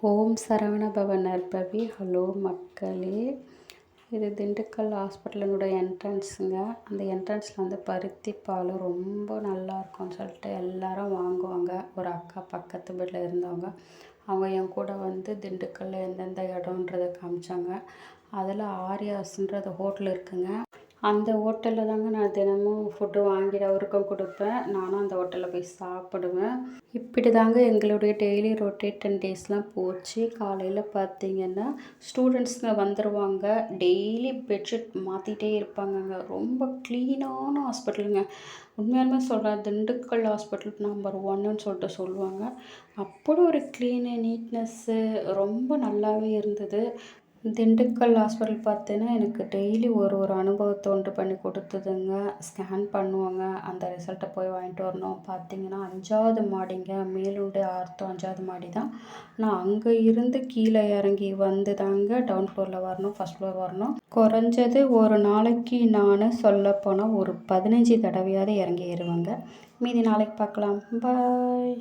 ஓம் சரவணபவ நற்பவி. Hello மக்களே. இது திண்டுக்கல் ஹாஸ்பிட்டலினுடைய என்ட்ரன்ஸுங்க. அந்த என்ட்ரன்ஸில் வந்து பருத்தி பால் ரொம்ப நல்லாயிருக்கும்னு சொல்லிட்டு எல்லாரும் வாங்குவாங்க. ஒரு அக்கா பக்கத்து வீட்டில் இருந்தவங்க. அவங்க என் கூட வந்து திண்டுக்கல்லில் எந்தெந்த இடம்ன்றத காமிச்சாங்க. அதில் ஆரியாஸ்ன்றது ஹோட்டல் இருக்குதுங்க அந்த ஹோட்டலில் தாங்க நான் தினமும் ஃபுட்டு வாங்கி அவருக்கும் கொடுப்பேன். நானும் அந்த ஹோட்டலில் போய் சாப்பிடுவேன். இப்படி தாங்க எங்களுடைய டெய்லி ரொட்டேட் டென் டேஸ்லாம் போச்சு. காலையில் பார்த்தீங்கன்னா ஸ்டூடெண்ட்ஸுங்க வந்துடுவாங்க டெய்லி பெட்ஷீட் மாற்றிட்டே இருப்பாங்கங்க. ரொம்ப க்ளீனான ஹாஸ்பிட்டலுங்க உண்மையாலுமே சொல்கிறேன் திண்டுக்கல் ஹாஸ்பிட்டல் நம்பர் ஒன்னுன்னு சொல்லிட்டு சொல்லுவாங்க. அப்படி ஒரு க்ளீனு நீட்னஸ்ஸு ரொம்ப நல்லாவே இருந்தது. திண்டுக்கல் ஹாஸ்பிட்டல் பார்த்தீங்கன்னா எனக்கு டெய்லி ஒரு ஒரு அனுபவத்தை உண்டு பண்ணி கொடுத்ததுங்க. ஸ்கேன் பண்ணுவாங்க. அந்த ரிசல்ட்டை போய் வாங்கிட்டு வரணும். பார்த்தீங்கன்னா அஞ்சாவது மாடிங்க. மேலுண்டு ஆர்த்தம் அஞ்சாவது மாடி தான். நான் அங்கே இருந்து கீழே இறங்கி வந்து தாங்க டவுன் ஃப்ளோரில் வரணும் ஃபஸ்ட் ஃப்ளோர் வரணும். குறைஞ்சது ஒரு நாளைக்கு நான் சொல்லப்போனால் ஒரு பதினஞ்சு தடவையாவது இறங்கி ஏறுவாங்க. மீதி நாளைக்கு பார்க்கலாம். பாய்